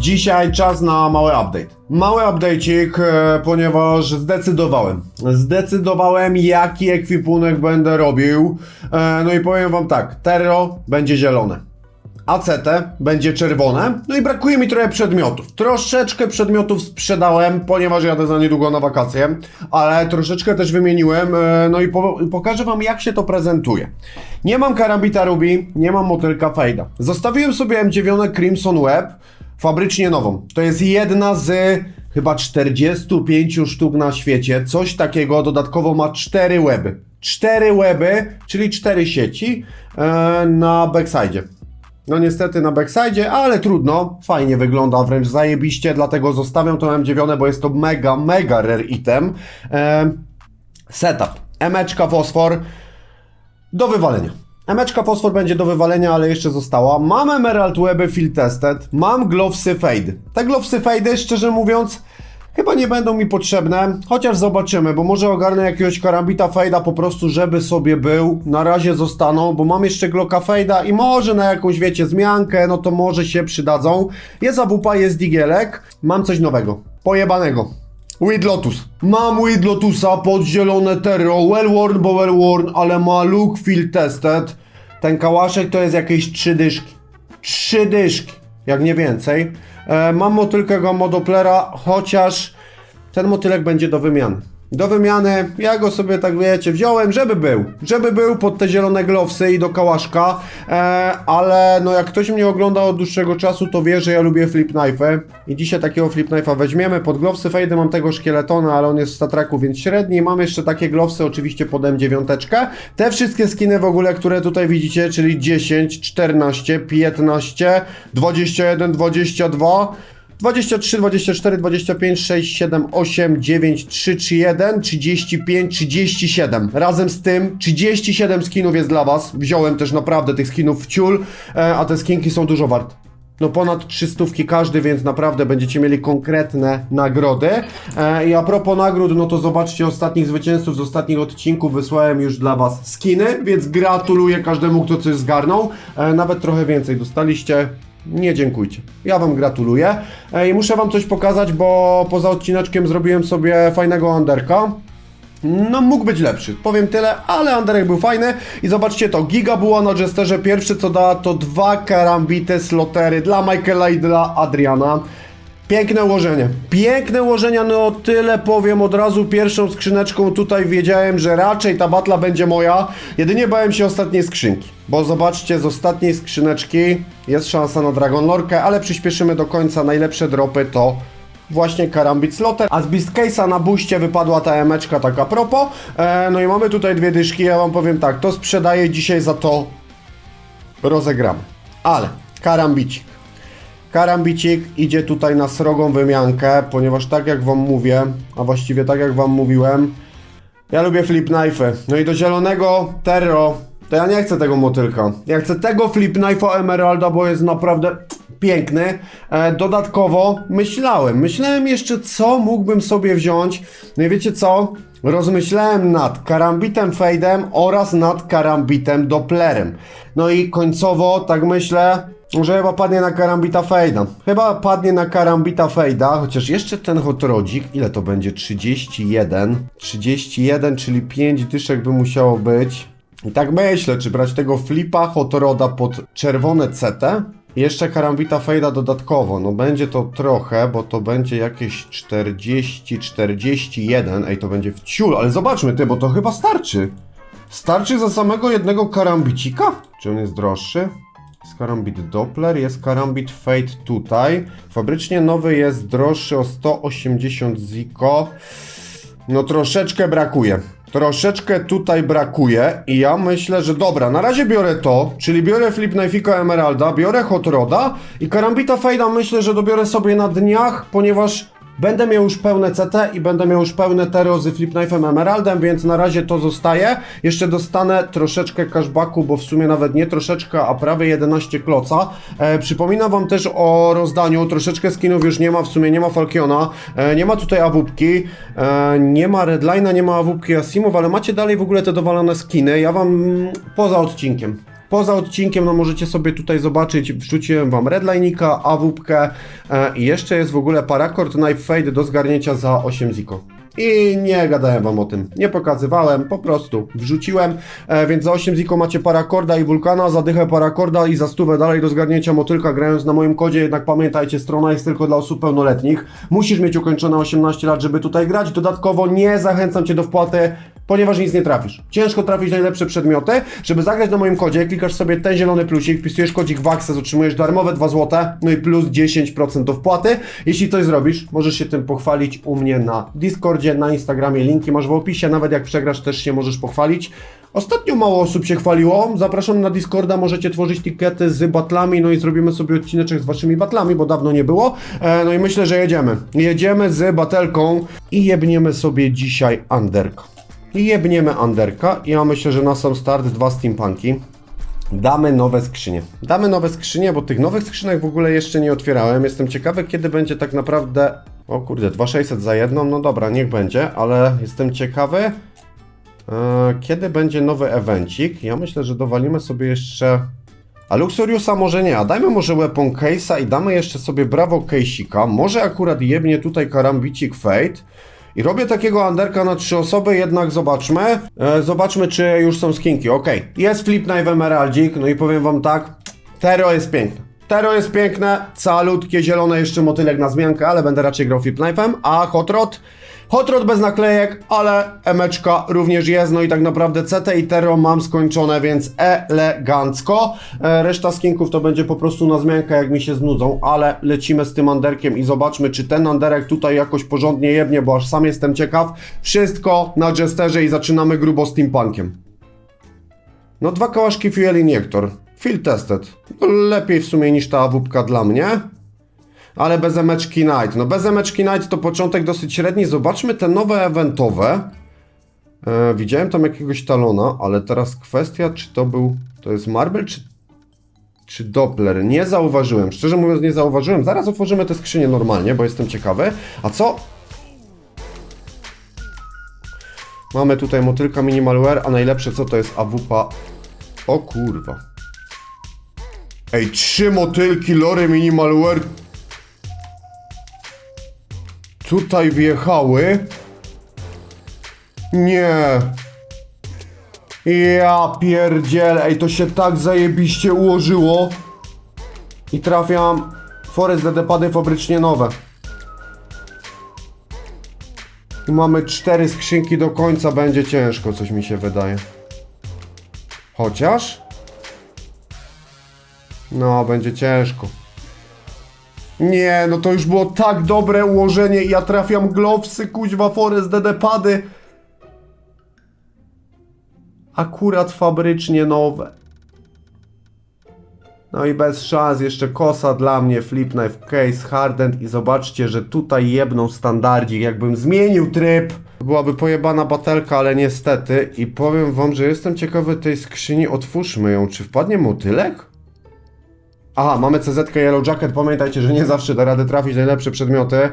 Dzisiaj czas na mały update. Mały update'ik, e, ponieważ zdecydowałem. Zdecydowałem, jaki ekwipunek będę robił. E, no i powiem wam tak, Terro będzie zielone. ACT będzie czerwone. No i brakuje mi trochę przedmiotów. Troszeczkę przedmiotów sprzedałem, ponieważ jadę za niedługo na wakacje, ale troszeczkę też wymieniłem. e, No i po, pokażę wam, jak się to prezentuje. Nie mam karambita Ruby, nie mam motylka Fejda. Zostawiłem sobie M9 Crimson Web, fabrycznie nową. To jest jedna z chyba 45 sztuk na świecie. Coś takiego, dodatkowo ma 4 weby. 4 weby, czyli 4 sieci e, na backside. No niestety na backside, ale trudno. Fajnie wygląda, wręcz zajebiście, dlatego zostawiam to M9, bo jest to mega, mega rare item. E, setup. Emeczka fosfor do wywalenia. Emeczka fosfor będzie do wywalenia, ale jeszcze została. Mam Emerald Weby Field Tested, mam Glovesy Fade. Te Glovesy Fade, szczerze mówiąc, chyba nie będą mi potrzebne, chociaż zobaczymy, bo może ogarnę jakiegoś karambita Fade'a po prostu, żeby sobie był. Na razie zostaną, bo mam jeszcze Glocka Fade'a i może na jakąś, wiecie, zmiankę, no to może się przydadzą. Jest Abupa, jest Digielek, mam coś nowego, pojebanego. Weed Lotus. Mam Weed Lotusa pod zielone terro. Well worn, bo well worn, ale ma look field tested. Ten kałaszek to jest jakieś trzy dyszki. Trzy dyszki, jak nie więcej. E, mam motylkę Gamma Dopplera, chociaż ten motylek będzie do wymiany. Do wymiany, ja go sobie tak wiecie, wziąłem, żeby był. Żeby był pod te zielone glowsy i do kałaszka. E, ale no jak ktoś mnie ogląda od dłuższego czasu, to wie, że ja lubię flip knife'y. I dzisiaj takiego flip knife'a weźmiemy. Pod glowsy fade mam tego szkieletona, ale on jest w statraku, więc średni. Mam jeszcze takie glowsy oczywiście pod M9. Te wszystkie skiny w ogóle, które tutaj widzicie, czyli 10, 14, 15, 21, 22. 23, 24, 25, 6, 7, 8, 9, 3, 3, 1, 35, 37. Razem z tym 37 skinów jest dla Was. Wziąłem też naprawdę tych skinów w ciul, e, a te skinki są dużo warte. No ponad 300 każdy, więc naprawdę będziecie mieli konkretne nagrody. E, I a propos nagród, no to zobaczcie ostatnich zwycięzców z ostatnich odcinków. Wysłałem już dla Was skiny, więc gratuluję każdemu, kto coś zgarnął. E, nawet trochę więcej dostaliście. Nie dziękujcie. Ja Wam gratuluję. E, I muszę Wam coś pokazać, bo poza odcineczkiem zrobiłem sobie fajnego underka. No, mógł być lepszy, powiem tyle, ale Anderek był fajny i zobaczcie to, Giga była na Jesterze, pierwszy co da to dwa karambity slotery dla Michaela i dla Adriana. Piękne ułożenie, piękne ułożenia, no tyle powiem od razu. Pierwszą skrzyneczką tutaj wiedziałem, że raczej ta batla będzie moja, jedynie bałem się ostatniej skrzynki, bo zobaczcie z ostatniej skrzyneczki jest szansa na Dragon Lorkę, ale przyspieszymy do końca, najlepsze dropy to właśnie Karambit Slotter, a z Beast Case'a na buście wypadła ta emeczka taka propos, e, no i mamy tutaj dwie dyszki, ja wam powiem tak, to sprzedaję dzisiaj za to rozegramy, ale Karambicik, Karambicik idzie tutaj na srogą wymiankę, ponieważ tak jak wam mówię, a właściwie tak jak wam mówiłem, ja lubię flip knife'y. No i do zielonego Terro, to ja nie chcę tego motylka. Ja chcę tego flip knife'a Emeralda, bo jest naprawdę piękny. E, dodatkowo myślałem, myślałem jeszcze co mógłbym sobie wziąć. No i wiecie co? Rozmyślałem nad karambitem Fade'em oraz nad karambitem Dopplerem. No i końcowo, tak myślę, że chyba padnie na karambita Fejda. Chyba padnie na karambita Fejda, chociaż jeszcze ten hot rodzik, ile to będzie? 31. 31, czyli 5 dyszek by musiało być. I tak myślę, czy brać tego flipa hot roda pod czerwone CT? I jeszcze karambita Fejda dodatkowo. No będzie to trochę, bo to będzie jakieś 40, 41. Ej, to będzie w ciul, ale zobaczmy ty, bo to chyba starczy. Starczy za samego jednego karambicika? Czy on jest droższy? Jest karambit Doppler, jest karambit Fate tutaj. Fabrycznie nowy jest droższy o 180 ziko. No troszeczkę brakuje. Troszeczkę tutaj brakuje i ja myślę, że dobra, na razie biorę to, czyli biorę Flip Knife'ika Emeralda, biorę Hot Roda i Karambita Fade'a myślę, że dobiorę sobie na dniach, ponieważ Będę miał już pełne CT i będę miał już pełne Tero z Flip Knife'em Emeraldem, więc na razie to zostaje. Jeszcze dostanę troszeczkę cashbacku, bo w sumie nawet nie troszeczkę, a prawie 11 kloca. E, przypominam wam też o rozdaniu, troszeczkę skinów już nie ma, w sumie nie ma Falkiona, e, nie ma tutaj awupki, e, nie ma Redline'a, nie ma awupki Asimów, ale macie dalej w ogóle te dowalone skiny. Ja wam mm, poza odcinkiem Poza odcinkiem, no możecie sobie tutaj zobaczyć, wrzuciłem wam redline'ika, awupkę e, i jeszcze jest w ogóle paracord knife fade do zgarnięcia za 8 ziko. I nie gadałem wam o tym, nie pokazywałem, po prostu wrzuciłem, e, więc za 8 ziko macie parakorda i wulkana, za dychę parakorda i za stówę dalej do zgarnięcia motylka grając na moim kodzie, jednak pamiętajcie, strona jest tylko dla osób pełnoletnich. Musisz mieć ukończone 18 lat, żeby tutaj grać, dodatkowo nie zachęcam cię do wpłaty ponieważ nic nie trafisz. Ciężko trafić najlepsze przedmioty. Żeby zagrać na moim kodzie, klikasz sobie ten zielony plusik, wpisujesz kodzik WAXES, otrzymujesz darmowe 2 zł, no i plus 10% do wpłaty. Jeśli coś zrobisz, możesz się tym pochwalić u mnie na Discordzie, na Instagramie, linki masz w opisie, nawet jak przegrasz też się możesz pochwalić. Ostatnio mało osób się chwaliło, zapraszam na Discorda, możecie tworzyć tikety z batlami, no i zrobimy sobie odcineczek z waszymi batlami, bo dawno nie było. E, no i myślę, że jedziemy. Jedziemy z batelką i jebniemy sobie dzisiaj Underka. I jebniemy Underka i ja myślę, że na sam start dwa steampunki. Damy nowe skrzynie. Damy nowe skrzynie, bo tych nowych skrzynek w ogóle jeszcze nie otwierałem. Jestem ciekawy, kiedy będzie tak naprawdę... O kurde, 2600 za jedną, no dobra, niech będzie, ale jestem ciekawy, e, kiedy będzie nowy evencik. Ja myślę, że dowalimy sobie jeszcze... A Luxuriusa może nie, a dajmy może Weapon Case'a i damy jeszcze sobie Bravo Case'ika. Może akurat jebnie tutaj Karambicik Fate. I robię takiego underka na trzy osoby, jednak zobaczmy. E, zobaczmy, czy już są skinki. Okej, jest Flip Knife Emeraldzik, no i powiem wam tak, Tero jest piękne. Tero jest piękne, calutkie, zielone jeszcze motylek na zmiankę, ale będę raczej grał Flip Knife'em, a Hot Rod? Hot Rod bez naklejek, ale emeczka również jest, no i tak naprawdę CT i Tero mam skończone, więc elegancko. E, reszta skinków to będzie po prostu na zmiankę, jak mi się znudzą, ale lecimy z tym underkiem i zobaczmy, czy ten underek tutaj jakoś porządnie jebnie, bo aż sam jestem ciekaw. Wszystko na Jesterze i zaczynamy grubo steampunkiem. No dwa kałaszki Fuel Injector. Field tested. No, lepiej w sumie niż ta awupka dla mnie. Ale bez emeczki Night. No bez emeczki Night to początek dosyć średni. Zobaczmy te nowe eventowe. E, widziałem tam jakiegoś talona, ale teraz kwestia, czy to był... To jest Marble, czy... Czy Doppler? Nie zauważyłem. Szczerze mówiąc nie zauważyłem. Zaraz otworzymy te skrzynie normalnie, bo jestem ciekawy. A co? Mamy tutaj motylka minimalware, a najlepsze co to jest AWP. O kurwa. Ej, trzy motylki Lore minimalware tutaj wjechały. Nie. Ja pierdzielę, ej, to się tak zajebiście ułożyło. I trafiam Forest DD-pady fabrycznie nowe. I mamy cztery skrzynki do końca, będzie ciężko, coś mi się wydaje. Chociaż? No, będzie ciężko. Nie, no to już było tak dobre ułożenie i ja trafiam glowsy, kuźwa, Forest DD-pady. Akurat fabrycznie nowe. No i bez szans, jeszcze kosa dla mnie, Flip Knife Case, Hardened i zobaczcie, że tutaj jebną standardzik, jakbym zmienił tryb. Byłaby pojebana batelka, ale niestety i powiem wam, że jestem ciekawy tej skrzyni, otwórzmy ją, czy wpadnie motylek? Aha, mamy CZ Yellow Jacket, pamiętajcie, że nie zawsze da radę trafić najlepsze przedmioty.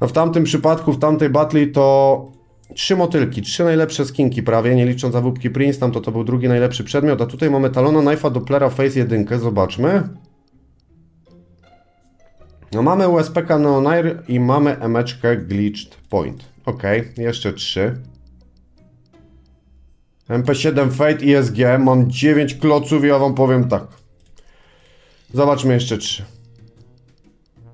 No w tamtym przypadku, w tamtej battle to trzy motylki, trzy najlepsze skinki prawie, nie licząc zawódki Prince, tam to, to był drugi najlepszy przedmiot, a tutaj mamy Talona Knife'a Dopplera Face 1, zobaczmy. No mamy USPK Neonair i mamy emeczkę Glitched Point. Ok, jeszcze trzy. MP7 Fate i SG, mam 9 kloców i ja wam powiem tak. Zobaczmy jeszcze trzy.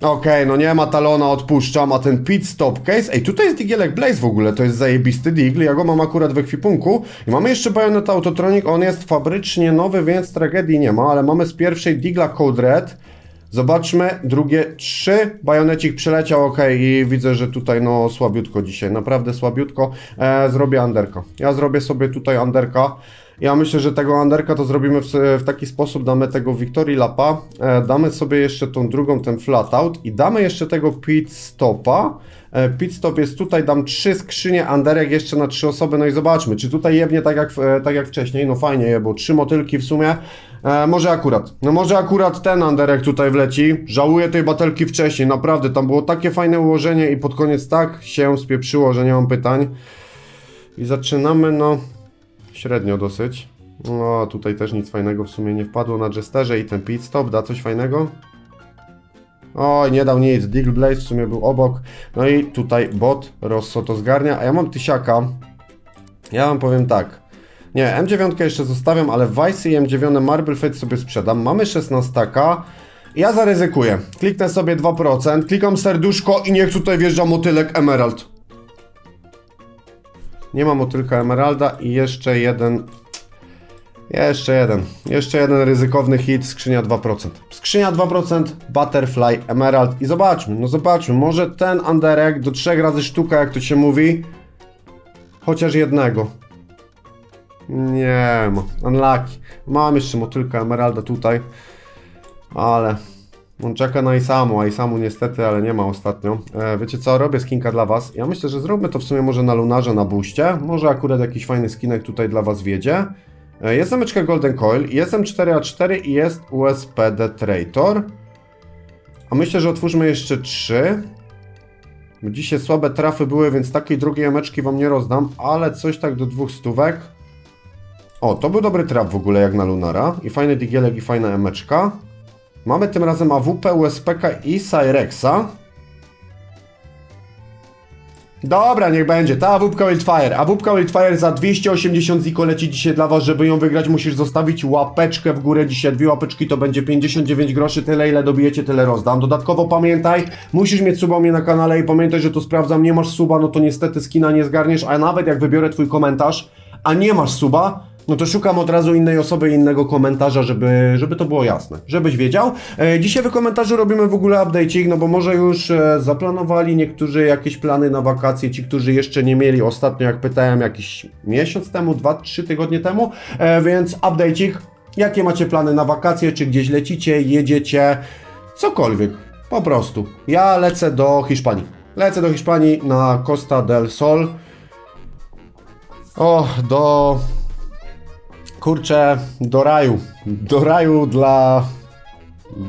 Okej, no nie ma talona, odpuszczam, a ten pit stop case, ej, tutaj jest digielek Blaze w ogóle, to jest zajebisty digl, ja go mam akurat w ekwipunku i mamy jeszcze Bayonet Autotronic, on jest fabrycznie nowy, więc tragedii nie ma, ale mamy z pierwszej digla Code Red, zobaczmy, drugie trzy, Bajonecik przeleciał, ok, i widzę, że tutaj no słabiutko dzisiaj, naprawdę słabiutko, e, zrobię underka, ja zrobię sobie tutaj underka, ja myślę, że tego underka to zrobimy w, w taki sposób, damy tego Victory Lapa, e, damy sobie jeszcze tą drugą, ten flatout i damy jeszcze tego pit stopa. E, pit stop jest tutaj, dam trzy skrzynie underek jeszcze na trzy osoby, no i zobaczmy, czy tutaj jebnie tak jak, e, tak jak wcześniej, no fajnie bo trzy motylki w sumie, e, może akurat, no może akurat ten underek tutaj wleci, żałuję tej batelki wcześniej, naprawdę, tam było takie fajne ułożenie i pod koniec tak się spieprzyło, że nie mam pytań. I zaczynamy, no, średnio dosyć. No, tutaj też nic fajnego w sumie nie wpadło na Jesterze i ten pit stop da coś fajnego? Oj, nie dał nic. Deagle Blaze w sumie był obok. No i tutaj bot Rosso to zgarnia, a ja mam tysiaka. Ja wam powiem tak. Nie, M9 jeszcze zostawiam, ale Vice i M9 Marble Fate sobie sprzedam. Mamy 16. Ja zaryzykuję. Kliknę sobie 2%, klikam serduszko i niech tutaj wjeżdża motylek Emerald. Nie ma motylka Emeralda i jeszcze jeden jeszcze jeden. Jeszcze jeden ryzykowny hit, skrzynia 2%. Skrzynia 2%, Butterfly, Emerald i zobaczmy, no zobaczmy, może ten Anderek do trzech razy sztuka, jak to się mówi, chociaż jednego. Nie ma, unlucky. Mam jeszcze motylka Emeralda tutaj, ale on czeka na Isamu, a Isamu niestety, ale nie ma ostatnio. E, wiecie co, robię skinka dla was. Ja myślę, że zróbmy to w sumie może na Lunarze, na buście. Może akurat jakiś fajny skinek tutaj dla was wiedzie. E, Jest zamyczka Golden Coil, jest M4A4 i jest USPD Traitor. A myślę, że otwórzmy jeszcze trzy. Dzisiaj słabe trafy były, więc takiej drugiej emeczki wam nie rozdam, ale coś tak do dwóch stówek. O, to był dobry traf w ogóle jak na Lunara. I fajny digielek i fajna emeczka. Mamy tym razem AWP, USPK i Cyrexa. Dobra, niech będzie. Ta AWPka Wildfire. AWPka Wildfire za 280 ziko leci dzisiaj dla was. Żeby ją wygrać, musisz zostawić łapeczkę w górę. Dzisiaj dwie łapeczki to będzie 59 groszy. Tyle ile dobijecie, tyle rozdam. Dodatkowo pamiętaj, musisz mieć suba mnie na kanale i pamiętaj, że to sprawdzam. Nie masz suba, no to niestety skina nie zgarniesz. A nawet jak wybiorę twój komentarz, a nie masz suba, no to szukam od razu innej osoby, innego komentarza, żeby, żeby to było jasne, żebyś wiedział. E, dzisiaj w komentarzu robimy w ogóle update'ik, no bo może już e, zaplanowali niektórzy jakieś plany na wakacje, ci, którzy jeszcze nie mieli ostatnio, jak pytałem, jakiś miesiąc temu, dwa, trzy tygodnie temu, e, więc update'ik. Jakie macie plany na wakacje, czy gdzieś lecicie, jedziecie, cokolwiek, po prostu. Ja lecę do Hiszpanii. Lecę do Hiszpanii na Costa del Sol. O, do kurczę, do raju. Do raju dla.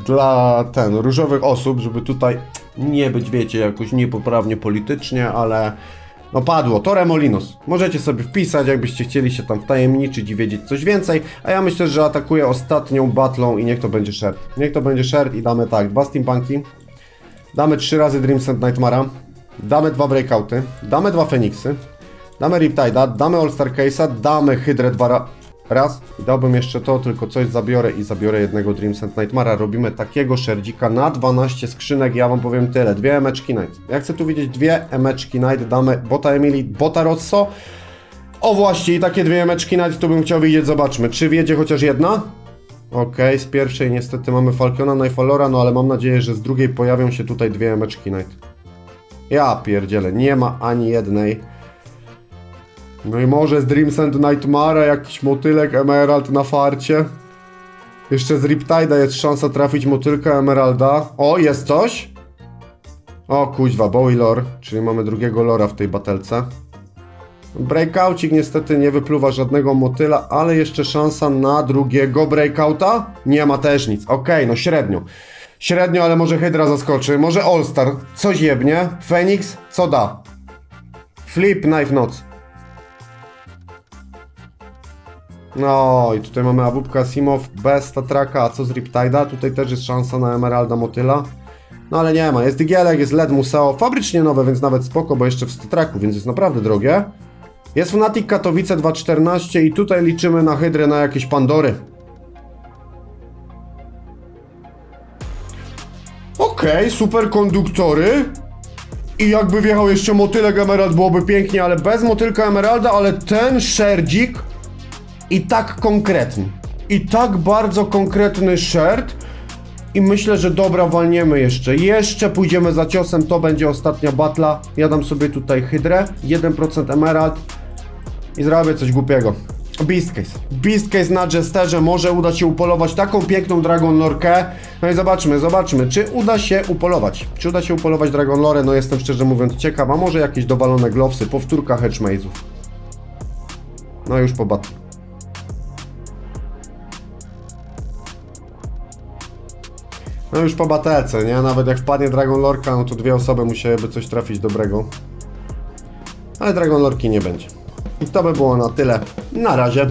dla ten, różowych osób, żeby tutaj nie być, wiecie, jakoś niepoprawnie politycznie, ale. No padło, Torremolinos. Możecie sobie wpisać, jakbyście chcieli się tam wtajemniczyć i wiedzieć coś więcej, a ja myślę, że atakuję ostatnią batlą i niech to będzie shard. Niech to będzie shard i damy tak, dwa steampunki, damy trzy razy Dreams and Nightmara, damy dwa breakouty, damy dwa Feniksy, damy Riptide'a, damy All-Star Case'a, damy Hydrę dwa ra raz dałbym jeszcze to, tylko coś zabiorę i zabiorę jednego Dreams and Nightmara. Robimy takiego szerdzika na 12 skrzynek, ja wam powiem tyle, dwie emeczki Night. Ja chcę tu widzieć dwie emeczki Night, damy Bota Emily, Bota Rosso. O właśnie, i takie dwie emeczki Night tu bym chciał widzieć, zobaczmy, czy wiedzie chociaż jedna? Okej, z pierwszej niestety mamy Falcona, Nightfallora, no ale mam nadzieję, że z drugiej pojawią się tutaj dwie emeczki Night. Ja pierdzielę, nie ma ani jednej. No i może z Dreams and Nightmare jakiś motylek Emerald na farcie. Jeszcze z Riptide'a jest szansa trafić motylka Emeralda. O, jest coś? O, kuźwa, Bowie lore, czyli mamy drugiego lora w tej batelce. Breakoucik niestety nie wypluwa żadnego motyla, ale jeszcze szansa na drugiego breakouta? Nie ma też nic. Okej, no średnio. Średnio, ale może Hydra zaskoczy. Może All-Star. Coś jebnie. Phoenix? Co da? Flip, Knife Noc. No i tutaj mamy awupka Simow bez Tatraka, a co z Riptide'a? Tutaj też jest szansa na Emeralda Motyla. No ale nie ma, jest Digielek, jest LED Museo, fabrycznie nowe, więc nawet spoko, bo jeszcze w Statraku, więc jest naprawdę drogie. Jest Fnatic Katowice 2.14 i tutaj liczymy na Hydrę na jakieś Pandory. Okej, super konduktory. I jakby wjechał jeszcze motylek Emerald byłoby pięknie, ale bez motylka Emeralda, ale ten szerdzik i tak konkretny. I tak bardzo konkretny sherd. I myślę, że dobra, walniemy jeszcze. Jeszcze pójdziemy za ciosem, to będzie ostatnia batla. Ja dam sobie tutaj hydrę, 1% emerald i zrobię coś głupiego. Beast Case. Beast Case na Jesterze może uda się upolować taką piękną Dragon Lorkę. No i zobaczmy, zobaczmy, czy uda się upolować. Czy uda się upolować Dragon Lore? No jestem szczerze mówiąc ciekaw, a może jakieś dowalone glowsy, powtórka Hedgemazów. No już po battle. No już po batelce, nie? Nawet jak wpadnie Dragon Lorka, no to dwie osoby musiałyby coś trafić dobrego. Ale Dragon Lorki nie będzie. I to by było na tyle. Na razie.